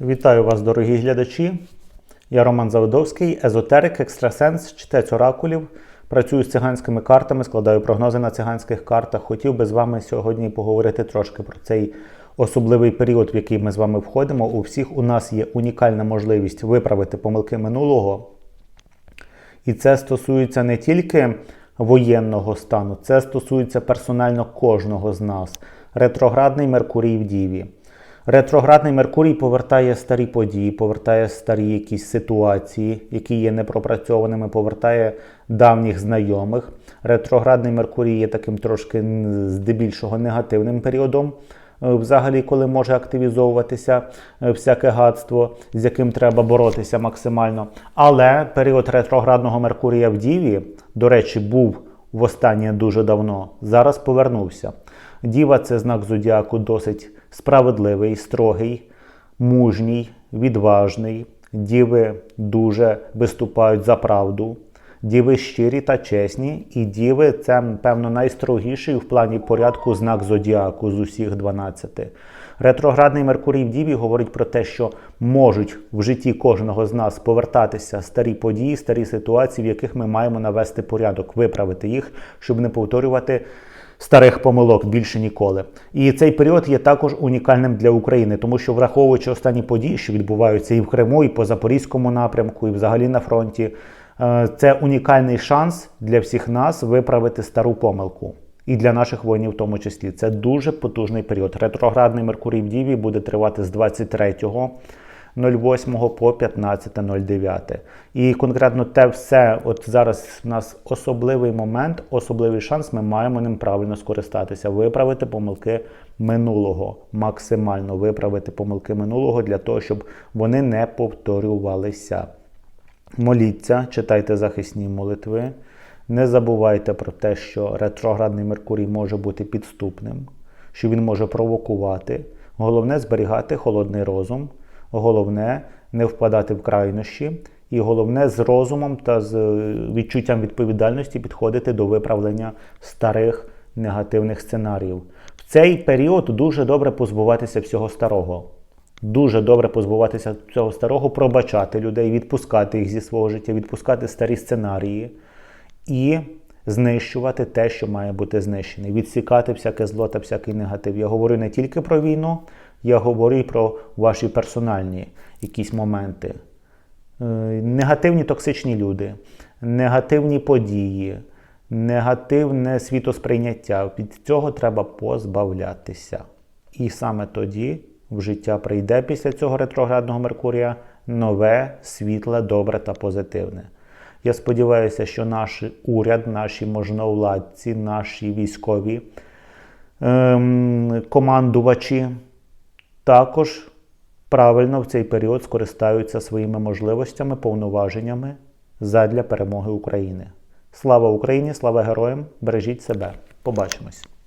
Вітаю вас, дорогі глядачі. Я Роман Заводовський, езотерик, екстрасенс, чтець оракулів. Працюю з циганськими картами, складаю прогнози на циганських картах. Хотів би з вами сьогодні поговорити трошки про цей особливий період, в який ми з вами входимо. У всіх у нас є унікальна можливість виправити помилки минулого. І це стосується не тільки воєнного стану, це стосується персонально кожного з нас. Ретроградний Меркурій в Діві. Ретроградний Меркурій повертає старі події, повертає старі якісь ситуації, які є непропрацьованими, повертає давніх знайомих. Ретроградний Меркурій є таким трошки здебільшого негативним періодом. е, Взагалі, коли може активізовуватися е, всяке гадство, з яким треба боротися максимально. Але період ретроградного Меркурія в Діві, до речі, був востаннє дуже давно, зараз повернувся. Діва це знак зодіаку досить справедливий, строгий, мужній, відважний. Діви дуже виступають за правду. Діви щирі та чесні, і діви це, певно, найстрогіший в плані порядку знак зодіаку з усіх 12. Ретроградний Меркурій в Діві говорить про те, що можуть в житті кожного з нас повертатися старі події, старі ситуації, в яких ми маємо навести порядок, виправити їх, щоб не повторювати старих помилок більше ніколи. І цей період є також унікальним для України, тому що враховуючи останні події, що відбуваються і в Криму, і по Запорізькому напрямку, і взагалі на фронті, е, це унікальний шанс для всіх нас виправити стару помилку. І для наших воїнів в тому числі. Це дуже потужний період. Ретроградний Меркурій в Діві буде тривати з 23 08 по 15.09. І конкретно те все, от зараз в нас особливий момент, особливий шанс, ми маємо ним правильно скористатися, виправити помилки минулого, максимально виправити помилки минулого для того, щоб вони не повторювалися. Моліться, читайте захисні молитви. Не забувайте про те, що ретроградний Меркурій може бути підступним, що він може провокувати. Головне зберігати холодний розум, головне не впадати в крайнощі, і головне з розумом та з е, відчуттям відповідальності підходити до виправлення старих негативних сценаріїв. В цей період дуже добре позбуватися всього старого. Дуже добре позбуватися цього старого, пробачати людей, відпускати їх зі свого життя, відпускати старі сценарії і знищувати те, що має бути знищене, відсікати всяке зло та всякий негатив. Я говорю не тільки про війну, я говорю про ваші персональні якісь моменти. Е, Негативні токсичні люди, негативні події, негативне світосприйняття. Від цього треба позбавлятися. І саме тоді в життя прийде після цього ретроградного Меркурія нове, світле, добре та позитивне. Я сподіваюся, що наш уряд, наші можновладці, наші військові ем, командувачі також правильно в цей період скористаються своїми можливостями, повноваженнями задля перемоги України. Слава Україні, слава героям! Бережіть себе! Побачимось!